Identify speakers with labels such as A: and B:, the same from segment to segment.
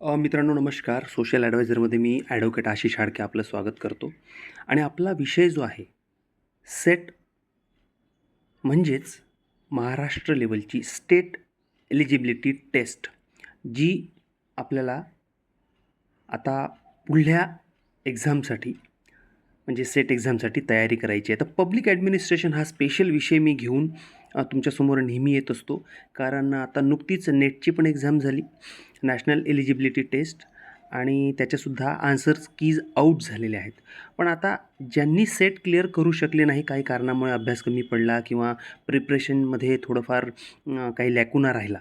A: मित्रांनो नमस्कार. सोशल ॲडवायझरमध्ये मी ॲडव्होकेट आशिष हाडके आपलं स्वागत करतो. आणि आपला विषय जो आहे सेट म्हणजेच महाराष्ट्र लेवलची स्टेट एलिजिबिलिटी टेस्ट जी आपल्याला आता पुढल्या एक्झामसाठी म्हणजे सेट एक्झामसाठी तयारी करायची आहे. तर पब्लिक ॲडमिनिस्ट्रेशन हा स्पेशल विषय मी घेऊन तुमच्यासमोर नेहमी येत असतो. कारण आता नुकतीच नेटची पण एक्झाम झाली. नॅशनल एलिजिबिलिटी टेस्ट आणि त्याच्यासुद्धा आन्सर्स कीज आऊट झालेले आहेत. पण आता ज्यांनी सेट क्लिअर करू शकले नाही काही कारणामुळे अभ्यास कमी पडला किंवा प्रिपरेशनमध्ये थोडंफार काही लॅकुना राहिला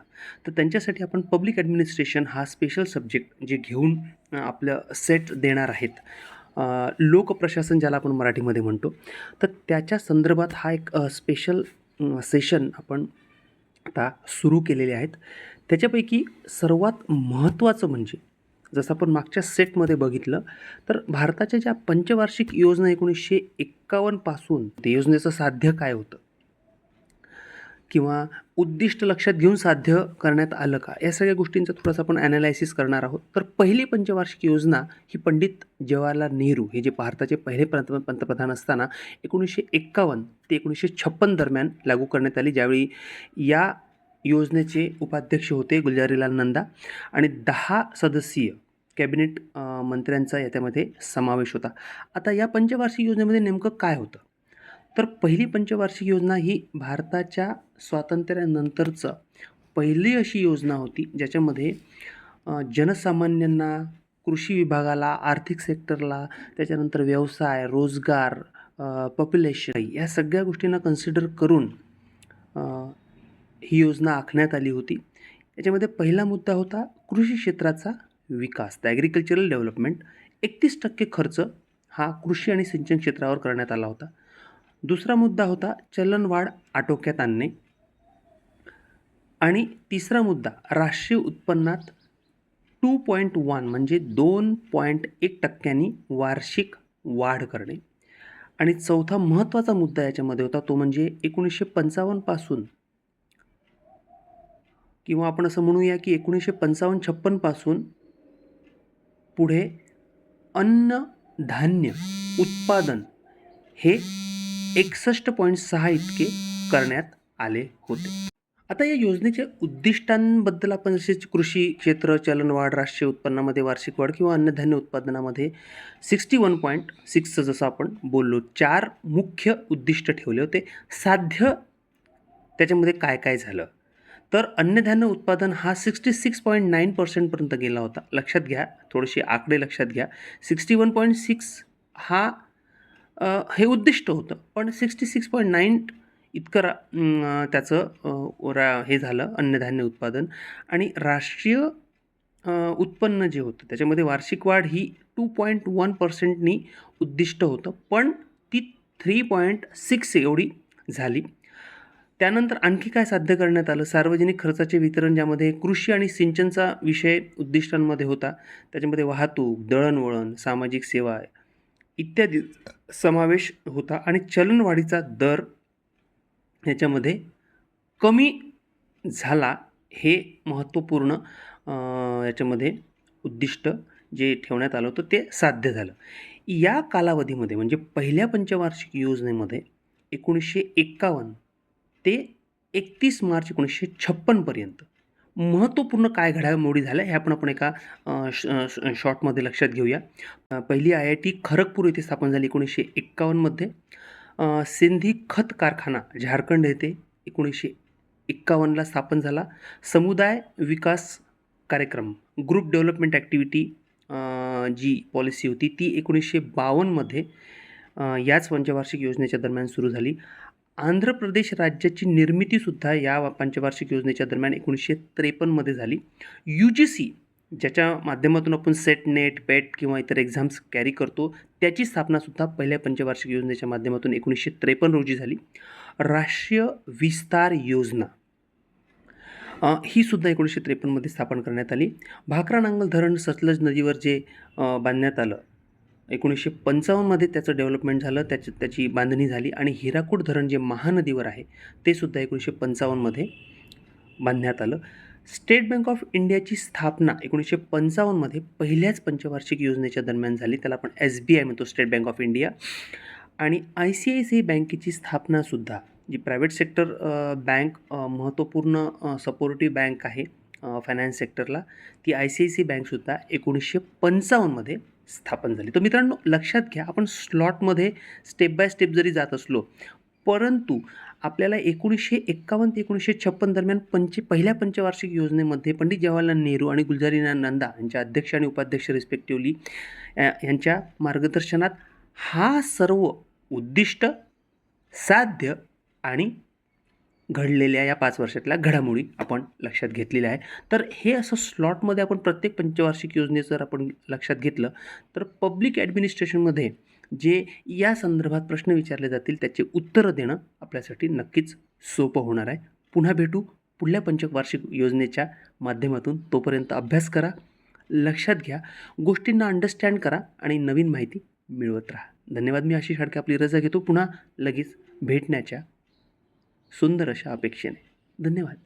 A: तर त्यांच्यासाठी आपण पब्लिक ॲडमिनिस्ट्रेशन हा स्पेशल सब्जेक्ट जे घेऊन आपलं सेट देणार आहेत. लोकप्रशासन ज्याला आपण मराठीमध्ये म्हणतो तर त्याच्या संदर्भात हा एक स्पेशल सेशन आपण आता सुरू केलेले आहेत. त्याच्यापैकी सर्वात महत्त्वाचं म्हणजे जसं आपण मागच्या सेटमध्ये बघितलं तर भारताच्या ज्या पंचवार्षिक योजना एकोणीसशे एक्कावन्नपासून ते योजनेचं साध्य काय होतं? किंवा उद्दिष्ट लक्षात घेऊन साध्य करण्यात आलं का? या सगळ्या गोष्टींचं थोडंसं आपण ॲनालायसिस करणार आहोत. तर पहिली पंचवार्षिक योजना ही पंडित जवाहरलाल नेहरू हे जे भारताचे पहिले पंत पंतप्रधान असताना एकोणीसशे एक्कावन्न ते एकोणीसशे छप्पन दरम्यान लागू करण्यात आली. ज्यावेळी या योजनेचे उपाध्यक्ष होते गुलजारीलाल नंदा आणि दहा सदस्यीय कॅबिनेट मंत्र्यांचा याच्यामध्ये समावेश होता. आता या पंचवार्षिक योजनेमध्ये नेमकं काय होतं? तर पहिली पंचवार्षिक योजना ही भारताच्या स्वातंत्र्यानंतरचं पहिली अशी योजना होती ज्याच्यामध्ये जनसामान्यांना कृषी विभागाला आर्थिक सेक्टरला त्याच्यानंतर व्यवसाय रोजगार पॉप्युलेशन या सगळ्या गोष्टींना कन्सिडर करून ही योजना आखण्यात आली होती. याच्यामध्ये पहिला मुद्दा होता कृषी क्षेत्राचा विकास. द ॲग्रिकल्चरल डेव्हलपमेंट एकतीस टक्के खर्च हा कृषी आणि सिंचन क्षेत्रावर करण्यात आला होता. दुसरा मुद्दा होता चलनवाढ आटोक्यात आणणे. आणि तिसरा मुद्दा राष्ट्रीय उत्पन्नात टू पॉईंट वन म्हणजे दोन पॉईंट एक टक्क्यांनी वार्षिक वाढ करणे. आणि चौथा महत्त्वाचा मुद्दा याच्यामध्ये होता तो म्हणजे एकोणीसशे पंचावन्नपासून किंवा आपण असं म्हणूया की एकोणीसशे पंचावन्न छप्पनपासून पुढे अन्न धान्य उत्पादन हे एकसष्ट पॉईंट सहा इतके करण्यात आले होते. आता या योजनेच्या उद्दिष्टांबद्दल आपण जसे कृषी क्षेत्र चलनवाढ राष्ट्रीय उत्पन्नामध्ये वार्षिक वाढ किंवा अन्नधान्य उत्पादनामध्ये सिक्स्टी वन पॉईंट सिक्सचं जसं आपण बोललो चार मुख्य उद्दिष्ट ठेवले होते. साध्य त्याच्यामध्ये काय काय झालं? तर अन्नधान्य उत्पादन हा सिक्स्टी सिक्स पॉईंट नाईन पर्सेंटपर्यंत गेला होता. लक्षात घ्या थोडेसे आकडे लक्षात घ्या. सिक्स्टी वन पॉईंट सिक्स हा हे उद्दिष्ट होतं पण सिक्स्टी सिक्स पॉईंट नाईन इतकं रा त्याचं रा हे झालं अन्नधान्य उत्पादन. आणि राष्ट्रीय उत्पन्न जे होतं त्याच्यामध्ये वार्षिक वाढ ही टू पॉईंट वन पर्सेंटनी उद्दिष्ट होतं पण ती थ्री पॉईंट सिक्स एवढी झाली. त्यानंतर आणखी काय साध्य करण्यात आलं? सार्वजनिक खर्चाचे वितरण ज्यामध्ये कृषी आणि सिंचनचा विषय उद्दिष्टांमध्ये होता त्याच्यामध्ये वाहतूक दळणवळण सामाजिक सेवा इत्यादी समावेश होता आणि चलनवाढीचा दर ह्याच्यामध्ये कमी झाला हे महत्त्वपूर्ण याच्यामध्ये उद्दिष्ट जे ठेवण्यात आलं होतं ते साध्य झालं. या कालावधीमध्ये म्हणजे पहिल्या पंचवार्षिक योजनेमध्ये एकोणीसशे एक्कावन्न ते एकतीस मार्च एकोणीसशे छप्पनपर्यंत महत्त्वपूर्ण काय घडामोडी झाल्या हे आपण आपण एका श शॉर्टमध्ये लक्षात घेऊया. पहिली आय आय टी खरगपूर येथे स्थापन झाली एकोणीसशे एक्कावन्नमध्ये सिंधी खत कारखाना झारखंड येथे एकोणीसशे एक्कावन्नला स्थापन झाला. समुदाय विकास कार्यक्रम ग्रुप डेव्हलपमेंट ॲक्टिव्हिटी जी पॉलिसी होती ती एकोणीसशे बावन्नमध्ये याच पंचवार्षिक योजनेच्या दरम्यान सुरू झाली. आंध्र प्रदेश राज्याची निर्मितीसुद्धा या पंचवार्षिक योजनेच्या दरम्यान एकोणीसशे त्रेपन्नमध्ये झाली. यू जी सी ज्याच्या माध्यमातून आपण सेट नेट पेट किंवा इतर एक्झाम्स कॅरी करतो त्याची स्थापनासुद्धा पहिल्या पंचवार्षिक योजनेच्या माध्यमातून एकोणीसशे त्रेपन्न रोजी झाली. राष्ट्रीय विस्तार योजना ही सुद्धा एकोणीसशे त्रेपन्नमध्ये स्थापन करण्यात आली. भाकरा नांगल धरण सतलज नदीवर जे बांधण्यात आलं एकोणीसशे पंचावन्नमध्ये त्याचं डेव्हलपमेंट झालं त्याची त्याची बांधणी झाली आणि हिराकूड धरण जे महानदीवर आहे ते सुद्धा एकोणीसशे पंचावन्नमध्ये बांधण्यात आलं. स्टेट बँक ऑफ इंडियाची स्थापना एकोणीसशे पंचावन्नमध्ये पहिल्याच पंचवार्षिक योजनेच्या दरम्यान झाली. त्याला आपण एस बी आय म्हणतो स्टेट बँक ऑफ इंडिया आणि I C I C I बँकेची स्थापनासुद्धा जी प्रायव्हेट सेक्टर बँक महत्त्वपूर्ण सपोर्टिव्ह बँक आहे फायनान्स सेक्टरला ती आय सी आय सी बँकसुद्धा एकोणीसशे पंचावन्नमध्ये स्थापन झाली. तर मित्रांनो लक्षात घ्या आपण स्लॉटमध्ये स्टेप बाय स्टेप जरी जात असलो परंतु आपल्याला एकोणीसशे एक्कावन्न ते एकोणीसशे छप्पन दरम्यान पंच पहिल्या पंचवार्षिक योजनेमध्ये पंडित जवाहरलाल नेहरू आणि गुलजारीना नंदा यांच्या अध्यक्ष आणि उपाध्यक्ष रिस्पेक्टिव्हली यांच्या मार्गदर्शनात हा सर्व उद्दिष्ट साध्य आणि घडलेल्या या पाच वर्षातल्या घडामोडी आपण लक्षात घेतलेल्या आहे तर हे असं स्लॉटमध्ये आपण प्रत्येक पंचवार्षिक योजनेचं जर आपण लक्षात घेतलं तर पब्लिक ॲडमिनिस्ट्रेशनमध्ये जे या संदर्भात प्रश्न विचारले जातील त्याचे उत्तरं देणं आपल्यासाठी नक्कीच सोपं होणार आहे. पुन्हा भेटू. पुढल्या पंचवार्षिक योजनेच्या माध्यमातून तोपर्यंत अभ्यास करा लक्षात घ्या गोष्टींना अंडरस्टँड करा आणि नवीन माहिती मिळवत राहा. धन्यवाद. मी आशिष हाडके आपली रजा घेतो. पुन्हा लगेच भेटण्याच्या सुंदर अशा अपेक्षेने. धन्यवाद.